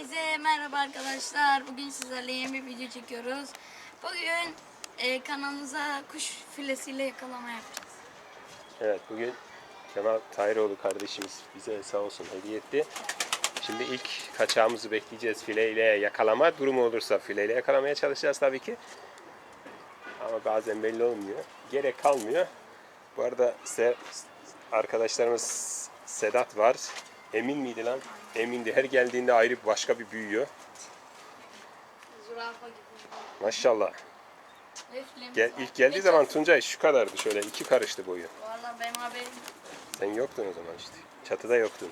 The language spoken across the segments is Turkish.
Herkese merhaba arkadaşlar. Bugün sizlerle yeni bir video çekiyoruz. Bugün e, kanalımıza kuş filesiyle yakalama yapacağız. Evet bugün Kemal Tayiroğlu kardeşimiz bize sağ olsun hediye etti. Şimdi ilk kaçağımızı bekleyeceğiz fileyle yakalama. Durumu olursa fileyle yakalamaya çalışacağız tabii ki. Ama bazen belli olmuyor. Gerek kalmıyor. Bu arada arkadaşlarımız Sedat var. Emin miydi lan? Emindi. Her geldiğinde ayrı başka bir büyüyor. Zürafa gibi. Maşallah. Ve filemiz Gel, ilk geldiği zaman Tuncay şu kadardı şöyle. iki karıştı boyu. Valla benim haberim. Sen yoktun o zaman işte. Çatıda yoktun.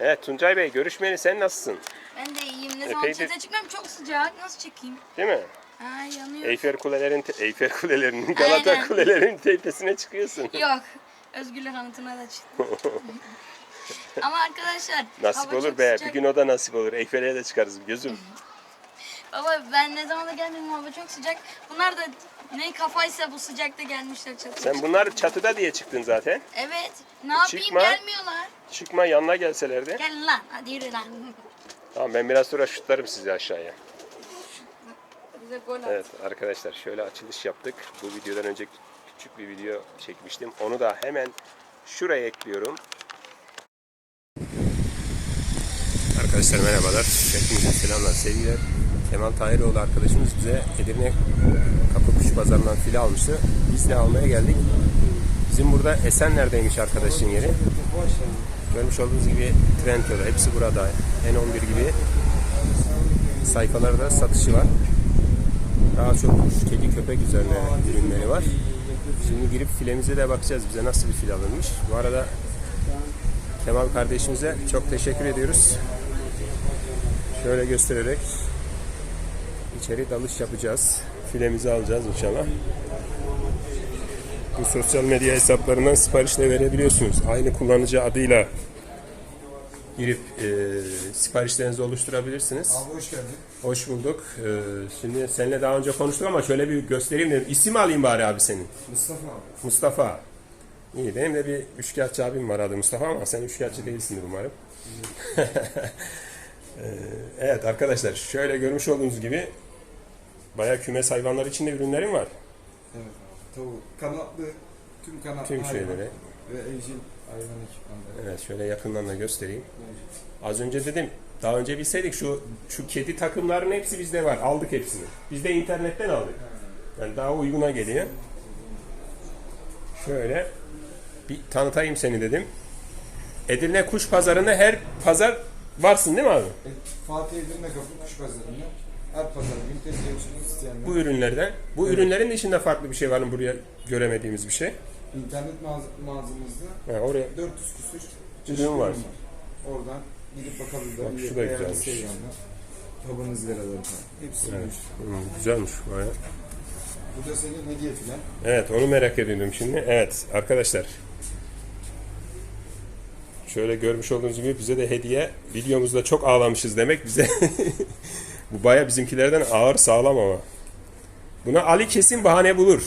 Evet Tuncay Bey görüşmeyeli sen nasılsın? Ben de iyiyim. Ne zaman Epeydir- çete çıkmam çok sıcak. Nasıl çekeyim? Değil mi? Ha yanıyor. Eyfel kulelerin Eyfel kulelerinin Galata Aynen. kulelerinin tepesine çıkıyorsun. Yok. Özgürler anıtına da çıktım. Ama arkadaşlar Nasip hava olur çok be. sıcak. Bir gün o da nasip olur. Eyfel'e de çıkarız gözüm. Baba ben ne zaman da gelmedim hava çok sıcak. Bunlar da ne kafaysa bu sıcakta gelmişler çatıya. Sen bunlar çatıda diye çıktın zaten. Evet. Ne yapayım Çıkma. gelmiyorlar. Çıkma yanına gelselerdi. Gelin lan hadi yürü lan. Tamam ben biraz sonra şutlarım sizi aşağıya. Bize gol at. Evet arkadaşlar şöyle açılış yaptık. Bu videodan önce küçük bir video çekmiştim. Onu da hemen şuraya ekliyorum. Arkadaşlar merhabalar. Hepinize selamlar, sevgiler. Kemal Tahiroğlu arkadaşımız bize Edirne Kapı Kuş Pazarı'ndan file almıştı. Biz de almaya geldik. Bizim burada Esenler'deymiş arkadaşın yeri. Görmüş olduğunuz gibi Trendyol'da hepsi burada. N11 gibi sayfalarda satışı var. Daha çok kedi köpek üzerine ürünleri var. Şimdi girip filemize de bakacağız bize nasıl bir fil alınmış. Bu arada Kemal kardeşimize çok teşekkür ediyoruz. Şöyle göstererek içeri dalış yapacağız. Filemizi alacağız inşallah. Bu sosyal medya hesaplarından sipariş de verebiliyorsunuz. Aynı kullanıcı adıyla girip e, siparişlerinizi oluşturabilirsiniz. Abi hoş geldin. Hoş bulduk. Ee, şimdi seninle daha önce konuştuk ama şöyle bir göstereyim dedim. İsim alayım bari abi senin. Mustafa abi. Mustafa. İyi benim de bir üçkağıtçı abim var adı Mustafa ama sen üçkağıtçı değilsindir umarım. Ee, evet arkadaşlar şöyle görmüş olduğunuz gibi bayağı kümes hayvanlar içinde ürünlerim var. Evet abi. Tavuk. Kanatlı. Tüm kanatlı Tüm hayvan şeyleri. Ve evcil hayvan ekipmanları. Evet şöyle yakından da göstereyim. Az önce dedim daha önce bilseydik şu şu kedi takımların hepsi bizde var. Aldık hepsini. Biz de internetten aldık. Yani daha uyguna geliyor. Şöyle bir tanıtayım seni dedim. Edirne Kuş Pazarı'nda her pazar varsın değil mi abi? E, Fatih Edirne Kapı Kuş Pazarı'nda her pazar günü tezgah açılmak isteyenler. Bu ürünlerden. Bu ürünlerin içinde farklı bir şey var mı buraya göremediğimiz bir şey? İnternet mağaz- mağazamızda Ha, oraya 400 küsür Ürün var. Oradan gidip Bak, bakabilirler. şu da güzelmiş. Instagram'da Taban ızgaraları falan. Hepsi Evet. Hı, güzelmiş bayağı. Bu da senin hediye filan. Evet onu merak ediyordum şimdi. Evet arkadaşlar. Şöyle görmüş olduğunuz gibi bize de hediye. Videomuzda çok ağlamışız demek bize. Bu baya bizimkilerden ağır sağlam ama. Buna Ali kesin bahane bulur.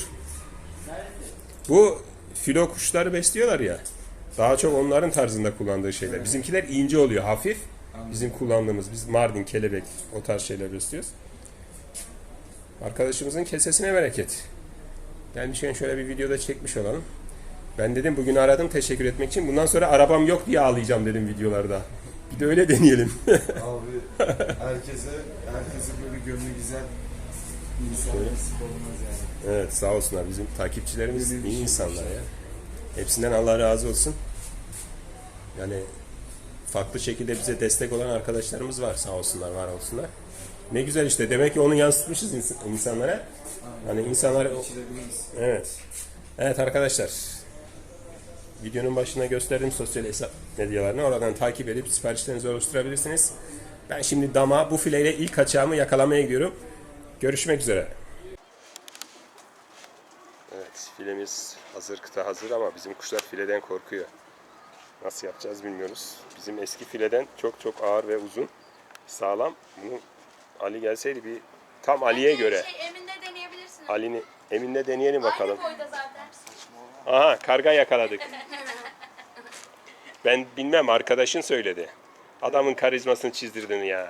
Bu filo kuşları besliyorlar ya. Daha çok onların tarzında kullandığı şeyler. Bizimkiler ince oluyor hafif. Bizim kullandığımız biz Mardin, kelebek o tarz şeyler besliyoruz. Arkadaşımızın kesesine bereket. Gelmişken şöyle bir videoda çekmiş olalım. Ben dedim bugün aradım teşekkür etmek için. Bundan sonra arabam yok diye ağlayacağım dedim videolarda. Bir de öyle deneyelim. Abi herkese, herkese böyle gönlü güzel insan nasip olmaz yani. evet sağ olsunlar bizim takipçilerimiz bir iyi şey insanlar ya. Hepsinden Allah razı olsun. Yani farklı şekilde bize destek olan arkadaşlarımız var sağ olsunlar var olsunlar. Ne güzel işte demek ki onu yansıtmışız ins- insanlara. Hani insanlar. Evet. Evet arkadaşlar. Videonun başına gösterdiğim sosyal hesap medyalarını oradan takip edip siparişlerinizi oluşturabilirsiniz. Ben şimdi dama bu fileyle ilk kaçağımı yakalamaya gidiyorum. Görüşmek üzere. Evet filemiz hazır kıta hazır ama bizim kuşlar fileden korkuyor. Nasıl yapacağız bilmiyoruz. Bizim eski fileden çok çok ağır ve uzun. Sağlam. Bunu Ali gelseydi bir tam Ali'ye göre. Şey, Emin'de deneyebilirsin. Ali'ni Emin'le deneyelim bakalım. Aynı boyda zaten. Aha karga yakaladık. Ben bilmem arkadaşın söyledi. Adamın karizmasını çizdirdin ya.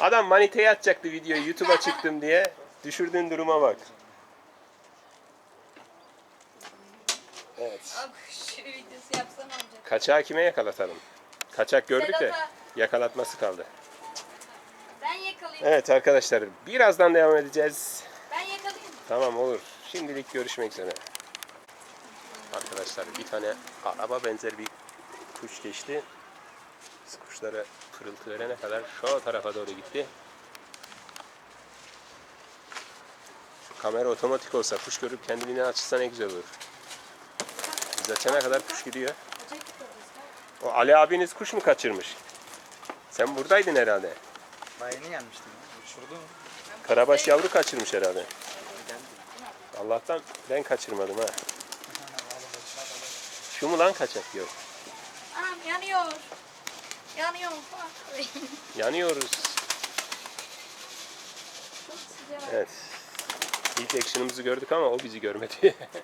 Adam maniteye atacaktı videoyu YouTube'a çıktım diye. Düşürdüğün duruma bak. Evet. Abi şu videosu yapsam olacak. Kaçağı kime yakalatalım? Kaçak gördük de Sedat'a. yakalatması kaldı. Ben yakalayayım. Evet arkadaşlar birazdan devam edeceğiz. Ben yakalayayım. Tamam olur. Şimdilik görüşmek üzere. Arkadaşlar bir tane araba benzer bir kuş geçti. Kuşlara pırıltı verene kadar şu tarafa doğru gitti. Şu kamera otomatik olsa kuş görüp kendiliğinden açılsa ne güzel olur. Biz açana kadar kuş gidiyor. O Ali abiniz kuş mu kaçırmış? Sen buradaydın herhalde. Yeni gelmiştim. Uçurdu mu? Karabaş yavru kaçırmış herhalde. Allah'tan ben kaçırmadım ha. Şu mu lan kaçak yok. Anam yanıyor. Yanıyor. Yanıyoruz. Evet. İlk action'ımızı gördük ama o bizi görmedi.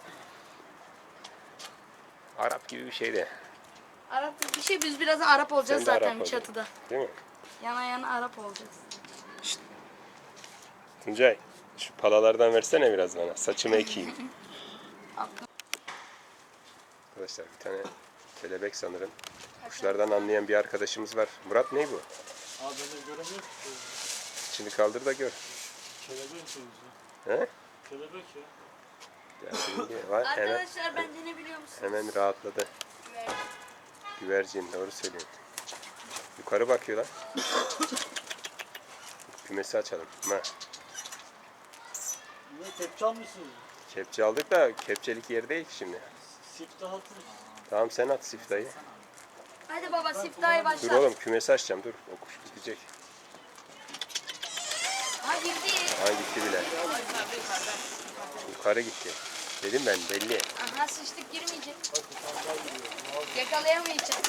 Arap gibi bir şeydi. Arap bir şey biz birazdan Arap olacağız Sen de Arap zaten olacaksın. çatıda. Değil mi? Yana yana Arap olacağız. Tuncay şu palalardan versene biraz bana. Saçımı ekeyim. Arkadaşlar bir tane kelebek sanırım. Kuşlardan anlayan bir arkadaşımız var. Murat ne bu? Abi ben de göremiyorum. İçini kaldır da gör. Kelebek sözü. He? Kelebek ya. Ya şimdi var, hemen, Arkadaşlar bence ne biliyor musunuz? hemen rahatladı. Güvercin doğru söylüyorsun. Yukarı bakıyor lan. Kümesi açalım. Ha. Ne tepçal mısınız? Kepçe aldık da kepçelik yer değil ki şimdi. Siftah atın. Tamam sen at siftayı. Hadi baba siftahı Dur başlat. oğlum kümesi açacağım dur. O kuş gidecek. Ha girdi. Ha gitti bile. Yukarı gitti. Dedim ben belli. Aha sıçtık girmeyecek. Yakalayamayacağız.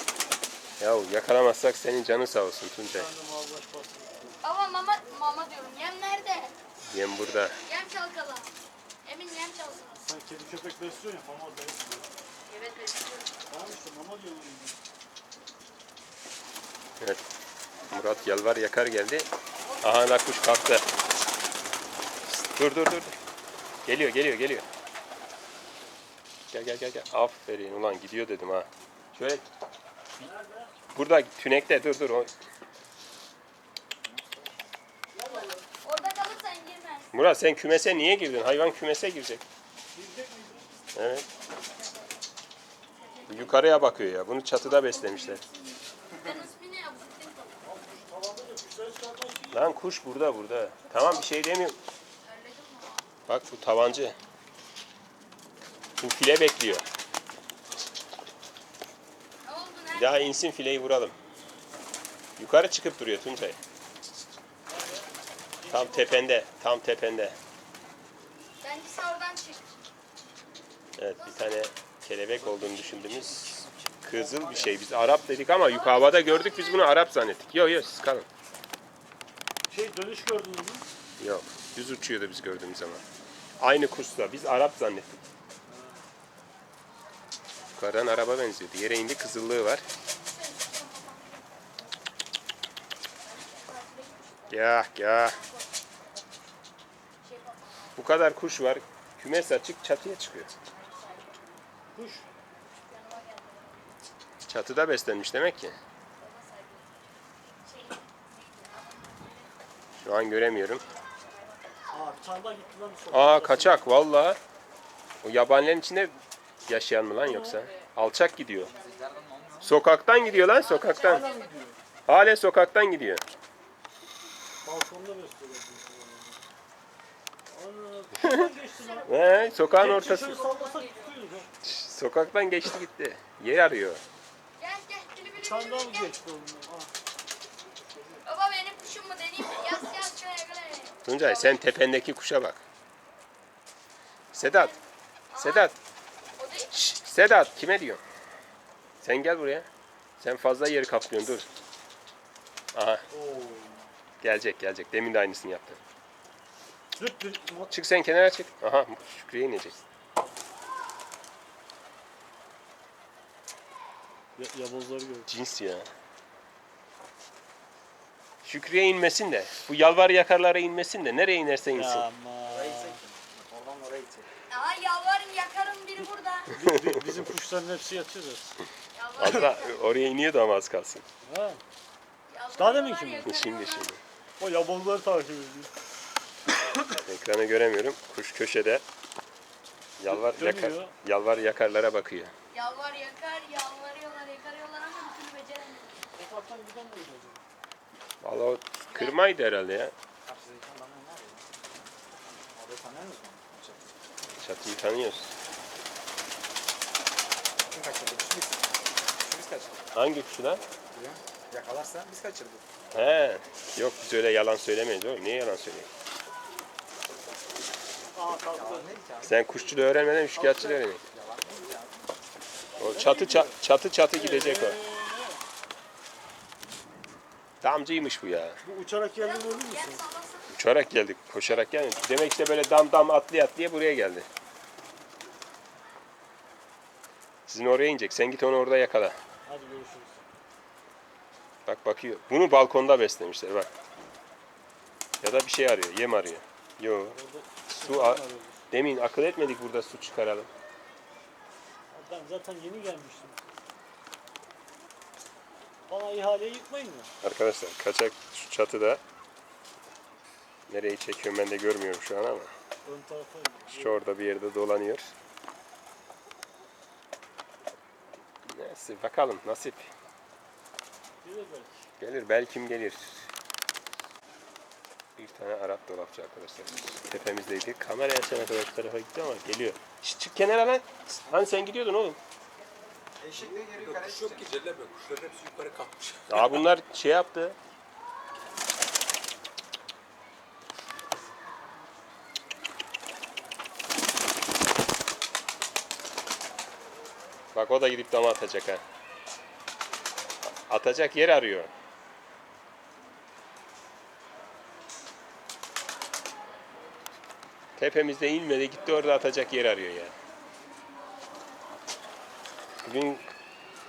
Yahu yakalamazsak senin canın sağ olsun Tuncay. Baba mama, mama diyorum. Yem nerede? Yem burada. Yem çalkala. Emin yem çalkala. Sen kedi köpek besliyorsun ya. Mama besliyor. Evet besliyorum. Tamam işte mama diyorum. Evet. Murat Yalvar yakar geldi. Aha la kuş kalktı. Dur dur dur. dur. Geliyor geliyor geliyor. Gel gel gel gel. Aferin ulan gidiyor dedim ha. Şöyle. Burada tünekte dur dur. O- Murat sen kümese niye girdin? Hayvan kümese girecek. Evet. Yukarıya bakıyor ya. Bunu çatıda beslemişler. Lan kuş burada burada. Tamam bir şey demiyorum. Bak bu tavancı. Bu file bekliyor. Bir daha insin fileyi vuralım. Yukarı çıkıp duruyor Tuncay. Tam tepende. Tam tepende. Bence sen oradan çık. Evet bir tane kelebek olduğunu düşündüğümüz kızıl bir şey. Biz Arap dedik ama yukarı havada gördük biz bunu Arap zannettik. Yok yok siz kalın. Şey dönüş gördünüz mü? Yok. Düz uçuyordu biz gördüğümüz zaman. Aynı kursla. Biz Arap zannettik. Yukarıdan araba benziyordu. Yere indi kızıllığı var. Ya ya. Bu kadar kuş var. Kümes açık çatıya çıkıyor. Kuş. Çatıda beslenmiş demek ki. Şu an göremiyorum. Aa kaçak valla. O yabanilerin içinde yaşayan mı lan yoksa? Alçak gidiyor. Sokaktan gidiyor lan sokaktan. Hala sokaktan gidiyor. Balkonda besliyorlar. Ana kuştan geçti lan. He, sokağın ortası. şöyle. Sokaktan geçti gitti. Yer arıyor. Gel gel. Bili bili daha bili gel. geçti oğlum? Baba benim kuşum mu deneyim mi? Yaz yaz şuraya göre. Tuncay sen tependeki kuşa bak. Sedat. Sedat. O değil. Şşş, Sedat kime diyorsun? Sen gel buraya. Sen fazla yeri kaplıyorsun dur. Aha Oo. gelecek gelecek. Demin de aynısını yaptı. Zıt bir Çık sen kenara çık. Aha Şükrü'ye inecek. Ya, yabozları gör. Cins ya. Şükrü'ye inmesin de. Bu yalvar yakarlara inmesin de. Nereye inerse insin. Ya Orayı ama. çek. Oradan oraya çek. Aa yalvarın yakarım biri burada. Bi- bi- Bizim kuşların hepsi yatıyor zaten. Yalvarın, Hatta oraya iniyordu ama az kalsın. Ha. Daha deminki mi? yakarıyorlar. Şimdi şimdi. O yabanları takip ediyor. Ekranı göremiyorum. Kuş köşede. Yalvar yakar, Dönüyor. yalvar yakarlara bakıyor. Yalvar yakar, yalvarıyorlar, yakarıyorlar ama bir türlü beceremiyorlar. O taraftan giden de öyle acaba. Vallahi o kırmaydı herhalde ya. Tanıyor musun? Çatıyı tanıyoruz. Kim kaçırdı? Biz. Biz kaçırdık. Hangi kuşu lan? Ya. Yakalarsa biz kaçırdık. He. Yok biz öyle yalan söylemeyiz oğlum. Niye yalan söyleyeyim? Aa kalktı. Yalan değil ki abi. Sen kuşçuluğu öğrenmeden müşkiyatçılığı öğreniyorsun. O çatı ça- çatı çatı gidecek o. Damcıymış bu ya. Bu uçarak geldin müsün? sallasana. Uçarak geldik, koşarak gelmedik. Demek işte böyle dam dam atlaya atlaya buraya geldi. Sizin oraya inecek. Sen git onu orada yakala. Hadi görüşürüz. Bak bakıyor. Bunu balkonda beslemişler bak. Ya da bir şey arıyor. Yem arıyor. Yo. Su a- Demin akıl etmedik burada su çıkaralım. Ben zaten yeni gelmiştim. Bana ihaleyi yıkmayın mı? Arkadaşlar kaçak şu çatıda. Nereyi çekiyorum ben de görmüyorum şu an ama. Ön tarafa Şu orada bir yerde dolanıyor. Neyse bakalım nasip. gelir belki. Gelir belkim gelir. Bir tane Arap dolapçı arkadaşlar. Tepemizdeydi. Kamera yaşana kadar şu tarafa gitti ama geliyor. Şşt, çık kenara lan. Hani sen gidiyordun oğlum. Eşekle geri yukarı Kuş yok ki celleme. Kuşların hepsi yukarı kalkmış. Aa bunlar şey yaptı. Bak o da gidip dama atacak ha. Atacak yer arıyor. Tepemizde inmedi gitti orada atacak yer arıyor ya. Bugün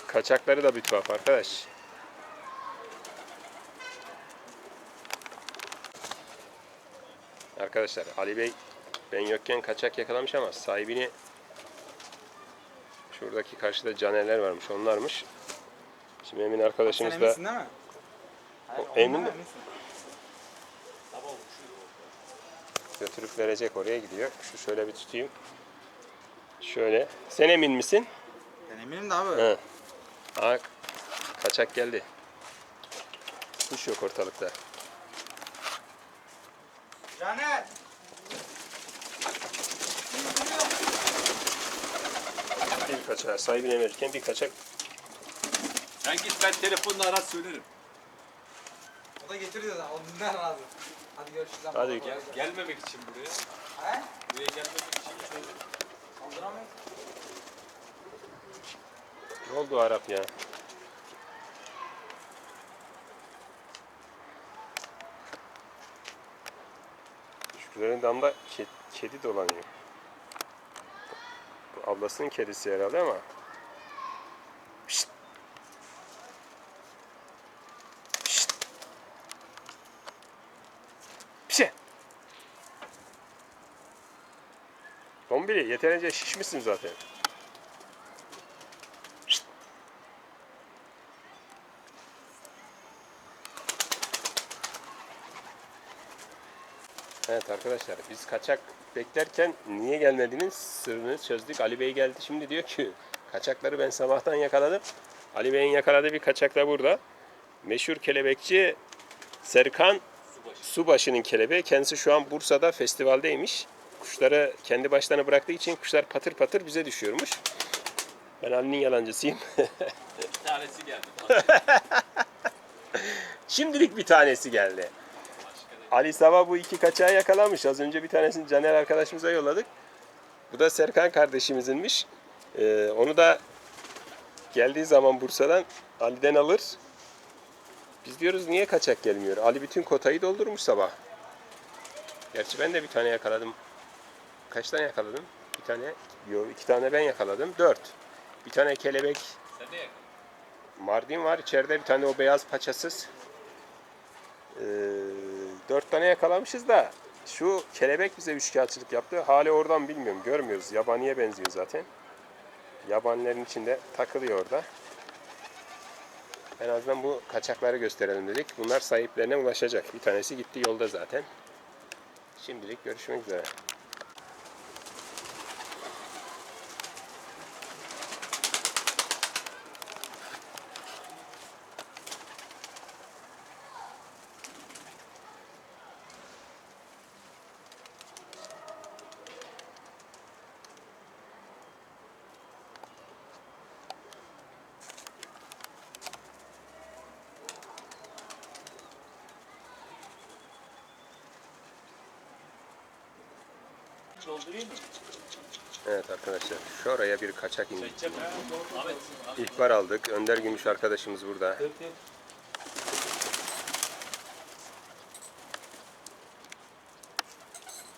kaçakları da bir tuhaf arkadaş. Arkadaşlar Ali Bey ben yokken kaçak yakalamış ama sahibini şuradaki karşıda caneler varmış onlarmış. Şimdi Emin arkadaşımız da değil mi? Hayır, O- emin ondan de- eminsin. Götürüp verecek oraya gidiyor. Şu şöyle bir tutayım. Şöyle. Sen emin misin? Ben eminim de abi. He. Aa, kaçak geldi. Kuş yok ortalıkta. Caner! Bir kaçak sahibine verirken bir kaçak Sen git ben telefonla ara söylerim. O da getiriyor da ondan razı. Hadi görüşürüz. abi. Hadi. Gel, gelmemek için buraya. He? Buraya gelmemek için. Kaldıramayız. Ne oldu Arap ya? Şükürlerin damda ke- kedi dolanıyor. Bu ablasının kedisi herhalde ama. Dombili yeterince şişmişsin zaten. Evet arkadaşlar biz kaçak beklerken niye gelmediğinin sırrını çözdük. Ali Bey geldi şimdi diyor ki kaçakları ben sabahtan yakaladım. Ali Bey'in yakaladığı bir kaçak da burada. Meşhur kelebekçi Serkan Subaşı'nın kelebeği. Kendisi şu an Bursa'da festivaldeymiş. Kuşları kendi başlarına bıraktığı için kuşlar patır patır bize düşüyormuş. Ben Ali'nin yalancısıyım. Bir tanesi geldi. Şimdilik bir tanesi geldi. Ali Sabah bu iki kaçağı yakalamış. Az önce bir tanesini Caner arkadaşımıza yolladık. Bu da Serkan kardeşimizinmiş. Ee, onu da geldiği zaman Bursa'dan Ali'den alır. Biz diyoruz niye kaçak gelmiyor? Ali bütün kotayı doldurmuş sabah. Gerçi ben de bir tane yakaladım. Kaç tane yakaladım? Bir tane, yok iki tane ben yakaladım. Dört. Bir tane kelebek Sen ne yakaladın? Mardin var içeride bir tane o beyaz paçasız. Ee, dört tane yakalamışız da şu kelebek bize üçkağıtçılık yaptı. Hali oradan bilmiyorum. Görmüyoruz. Yabaniye benziyor zaten. Yabanilerin içinde takılıyor orada. En azından bu kaçakları gösterelim dedik. Bunlar sahiplerine ulaşacak. Bir tanesi gitti yolda zaten. Şimdilik görüşmek üzere. Doldurayım mı? Evet arkadaşlar. Şuraya bir kaçak indik. İhbar aldık. Önder Gümüş arkadaşımız burada.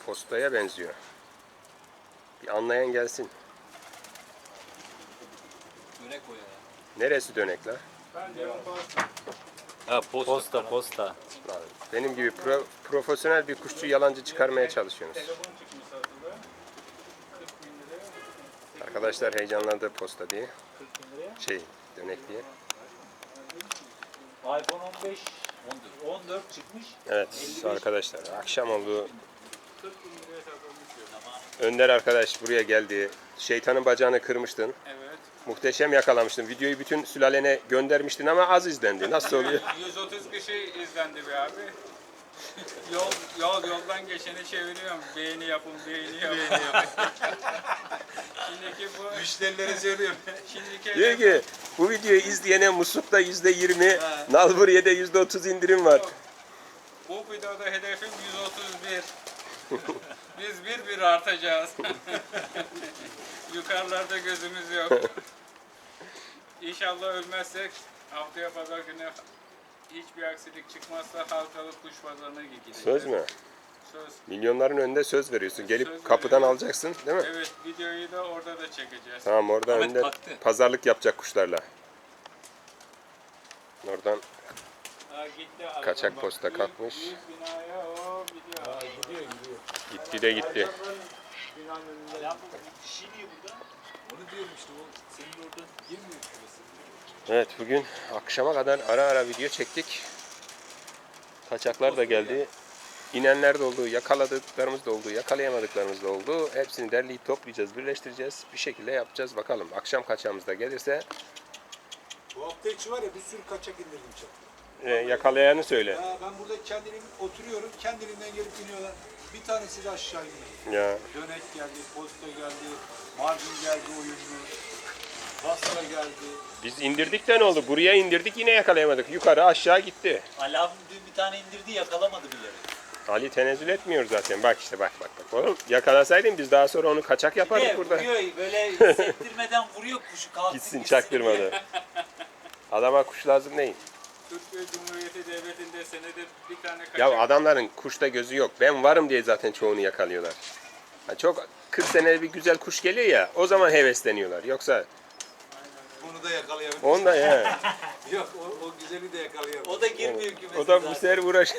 Postaya benziyor. Bir anlayan gelsin. Dönek o ya. Neresi dönek la? Ha posta. Posta posta. Lan, Benim gibi pro- profesyonel bir kuşçu yalancı çıkarmaya çalışıyorsunuz. Arkadaşlar heyecanlandı posta diye. 40 bin liraya. Şey, dönek diye. iPhone 15 14 çıkmış. Evet arkadaşlar akşam oldu. Önder arkadaş buraya geldi. Şeytanın bacağını kırmıştın. Evet. Muhteşem yakalamıştın. Videoyu bütün sülalene göndermiştin ama az izlendi. Nasıl oluyor? 130 kişi izlendi be abi. yol yol yoldan geçeni çeviriyorum. Beğeni yapın, beğeni yapın. Şimdiki bu Müşterilere söylüyorum. şimdiki Diyor ki bu videoyu izleyene Musluk'ta yüzde yirmi, Nalburiye'de yüzde otuz indirim var. bu videoda hedefim 131. Biz bir bir artacağız. Yukarılarda gözümüz yok. İnşallah ölmezsek haftaya pazar günü hiçbir aksilik çıkmazsa halkalı kuş pazarına gideceğiz. Söz mü? Söz. Milyonların önünde söz veriyorsun. Gelip Söz kapıdan veriyorum. alacaksın değil mi? Evet videoyu da orada da çekeceğiz. Tamam orada Ahmet önde kalktı. pazarlık yapacak kuşlarla. Oradan gitti. Kaçak Bak, posta yüz- kalkmış. yüz binaya o gidiyor. Gidiyor gidiyor. gitti de gitti. Binanın önünde. Ya bu şiniyor burada. Onu diyorum işte o senin orada girmiyor şurası. Evet bugün akşama kadar ara ara video çektik. Kaçaklar da geldi. İnenler de oldu, yakaladıklarımız da oldu, yakalayamadıklarımız da oldu. Hepsini derleyip toplayacağız, birleştireceğiz. Bir şekilde yapacağız bakalım. Akşam kaçağımız da gelirse Bu hafta içi var ya bir sürü kaçak indirdim çatıya. e, yakalayanı söyle. Ya ben burada kendilim oturuyorum, kendiliğinden gelip iniyorlar. Bir tanesi de aşağı iniyor. Ya Dönek geldi, posta geldi, Mardin geldi oyunlu, Basra geldi. biz indirdik de ne oldu? Buraya indirdik yine yakalayamadık. Yukarı aşağı gitti. Dün bir tane indirdi yakalamadı bile. Ali tenezzül etmiyor zaten. Bak işte bak bak bak. Oğlum yakalasaydın biz daha sonra onu kaçak yapardık de burada. vuruyor böyle sektirmeden vuruyor kuşu kalksın Gitsin çaktırmadı. Adama kuş lazım değil. Türkiye Cumhuriyeti Devleti'nde senede bir tane kaçak. Ya adamların kuşta gözü yok. Ben varım diye zaten çoğunu yakalıyorlar. Ha çok 40 senede bir güzel kuş geliyor ya o zaman hevesleniyorlar. Yoksa Bunu da yakalayabilir. onda ya. Yok o, o güzeli de yakalayabilir. O da girmiyor kümese o da bu sefer uğraş.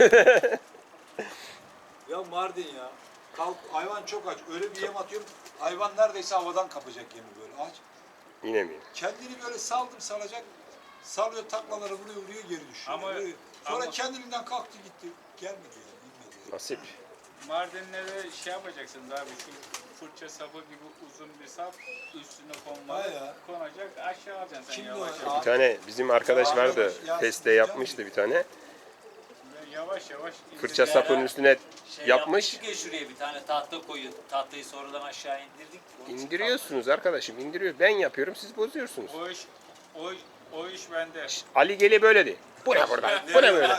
Ya Mardin ya. Kalk, hayvan çok aç. Öyle bir yem atıyorum. Hayvan neredeyse havadan kapacak yemi böyle aç. Yine mi? Kendini böyle saldım salacak. Salıyor taklaları vuruyor vuruyor geri düşüyor. Ama- Vuruyor. Sonra ama- kendiliğinden kalktı gitti. Gelmedi ya. Bilmedi. Nasip. Mardinlere şey yapacaksınız abi şu fırça sapı gibi uzun bir sap üstüne ya. Konacak aşağı alacaksın sen Kimdi yavaş o? yavaş. Bir tane bizim arkadaş vardı. Ya- yapmıştı bir tane. Yavaş yavaş. Fırça sapının üstüne Şey yapmış. yapmıştık ya şuraya bir tane tahta koyuyor. Tahtayı sonradan aşağı indirdik. Onun için İndiriyorsunuz arkadaşım indiriyor. Ben yapıyorum siz bozuyorsunuz. O iş, o, o iş bende. Ali Geli böyle de. Bu ne burada? Bu ne böyle?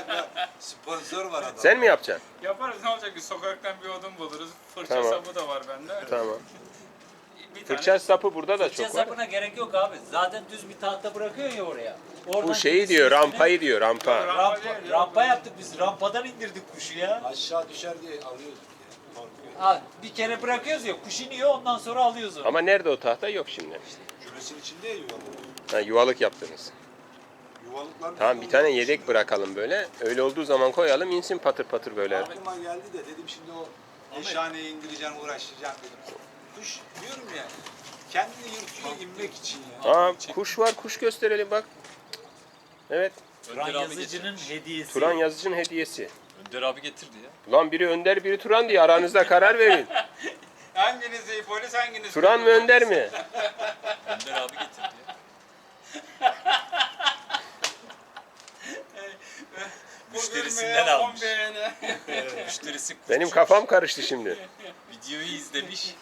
Sponsor var adam. Sen mi yapacaksın? Yaparız ne olacak ki sokaktan bir odun buluruz. Fırça Tamam. sapı da var bende. Tamam. Bir Fırça sapı burada da Fırça çok var. sapına gerek yok abi. Zaten düz bir tahta bırakıyor ya oraya. Oradan Bu şeyi diyor, üstüne- rampayı diyor, rampa. Rampa, rampa yaptık biz. Rampadan indirdik kuşu ya. Aşağı düşer diye alıyorduk ya. Korkuyor. Ha, bir kere bırakıyoruz ya kuş iniyor ondan sonra alıyoruz onu. Ama nerede o tahta? Yok şimdi. Kümesin içinde ya yuvalı. Ha, yuvalık yaptınız. Yuvalıklar Tamam bir tane yedek bırakalım böyle. Öyle olduğu zaman koyalım insin patır patır böyle. Aklıma geldi de dedim şimdi o eşhaneye indireceğim uğraşacağım dedim. Kuş diyorum ya kendini yırtıyor inmek için ya. Aa kuş var kuş gösterelim bak. Evet Turan Önder abi yazıcının getirmiş. hediyesi. Turan yazıcının hediyesi. Önder abi getirdi ya. Lan biri Önder biri Turan diye aranızda karar verin. Hanginiz iyi polis hanginiz? Turan mı Önder mi? Önder abi getirdi ya. Müşterisinden almış. Müşterisi. Benim kafam karıştı şimdi. Videoyu izlemiş.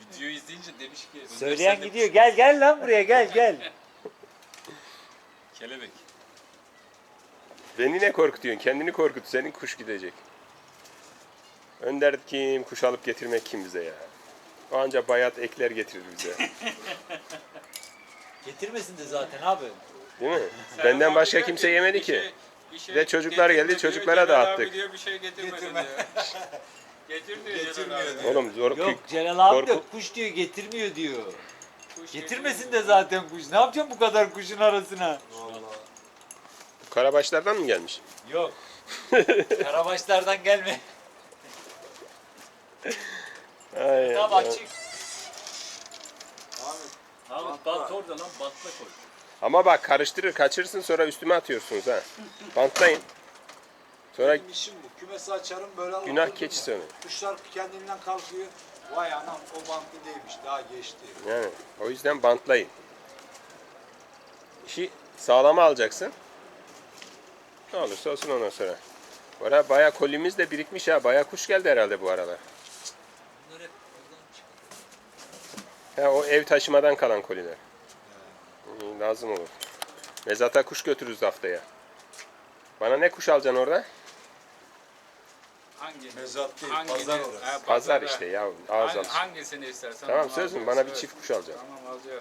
Videoyu izleyince demiş ki. Önder Söyleyen sen de gidiyor. Gel gel lan buraya gel gel. Kelebek. Beni ne korkutuyorsun? Kendini korkut. Senin kuş gidecek. Önder kim? Kuş alıp getirmek kim bize ya? O anca bayat ekler getirir bize. Getirmesin de zaten abi. Değil mi? Benden başka kimse yemedi ki. Bir de çocuklar geldi, çocuklara dağıttık. Diyor, bir şey getirmedi Getirme. diyor. Getir diyor Getirmiyor Celal abi. diyor. Oğlum zor Yok Celal abi de kuş diyor getirmiyor diyor. Kuş Getirmesin de zaten kuş. Ne yapacağım bu kadar kuşun arasına? Vallahi. Karabaşlardan mı gelmiş? Yok. Karabaşlardan gelme. Ay, Allah. açık. Abi Abi bant orada lan bantla koy. Ama bak karıştırır kaçırırsın sonra üstüme atıyorsunuz ha. Bantlayın. Sonra benim işim bu. Kümesi açarım böyle alıp günah keçisi onu. Kuşlar kendinden kalkıyor. Vay anam o bantlı değilmiş daha geçti. Yani o yüzden bantlayın. İşi sağlama alacaksın. Ne olursa olsun ondan sonra. Bu ara bayağı kolimiz de birikmiş ha. Bayağı kuş geldi herhalde bu aralar. Bunlar hep. Ha, o ev taşımadan kalan koliler. Lazım olur. Mezata kuş götürürüz haftaya. Bana ne kuş alacaksın orada? Hangi? Mezat değil Hangi? pazar orası. Ha, Pazar işte ya. Ağız Hangi-. Hangisini istersen. Tamam onu söz mü? Bana bir çift kuş alacaksın. Tamam alacağım.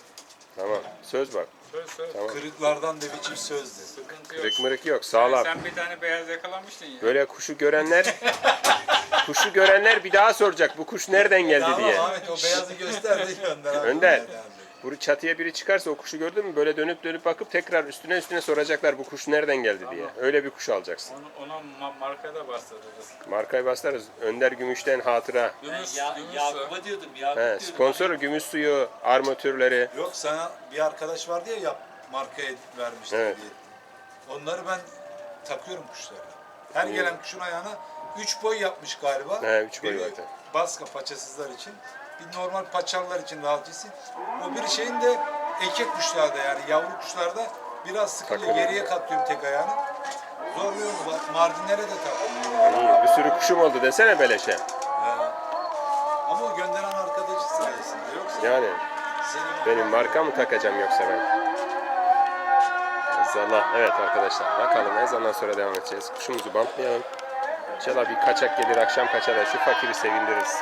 Tamam. Söz bak. Söz söz. Tamam. Kırıklardan da bir çift sözdü. Sıkıntı yok. Kırık mırık yok. Sağlam. Sen bir tane beyaz yakalamıştın ya. Böyle kuşu görenler kuşu görenler bir daha soracak bu kuş nereden geldi diye. Tamam Ahmet o beyazı gösterdi Önder abi. Önder. Bu çatıya biri çıkarsa o kuşu gördün mü böyle dönüp dönüp bakıp tekrar üstüne üstüne soracaklar bu kuş nereden geldi diye. Öyle bir kuş alacaksın. Onu, ona ma- markada bastırırız. Markayı bastarız. Önder Gümüş'ten hatıra. Yunus, ya, Yunus Yakup'a diyordum. Yakup He, diyordum. sponsoru gümüş suyu, armatürleri. Yok sana bir arkadaş vardı ya yap markaya vermişti Evet. diye. Onları ben takıyorum kuşlara. Her gelen kuşun ayağına 3 boy yapmış galiba. He, üç boy Biri zaten. Baska paçasızlar için. Bir normal paçalılar için rahatçısı. O bir şeyin de erkek kuşlarda yani yavru kuşlarda biraz Takılıyor. geriye katlıyorum tek ayağını. Zorluyor mu? Bak, Mardinlere de takıyorum. İyi, bir sürü kuşum oldu desene beleşe. Ama o gönderen arkadaşı sayesinde. Yoksa Yani senin benim marka mı takacağım yoksa ben? Ezallah. Evet arkadaşlar bakalım ezandan sonra devam edeceğiz. Kuşumuzu bantlayalım. İnşallah bir kaçak gelir akşam kaçar da şu fakiri sevindiririz.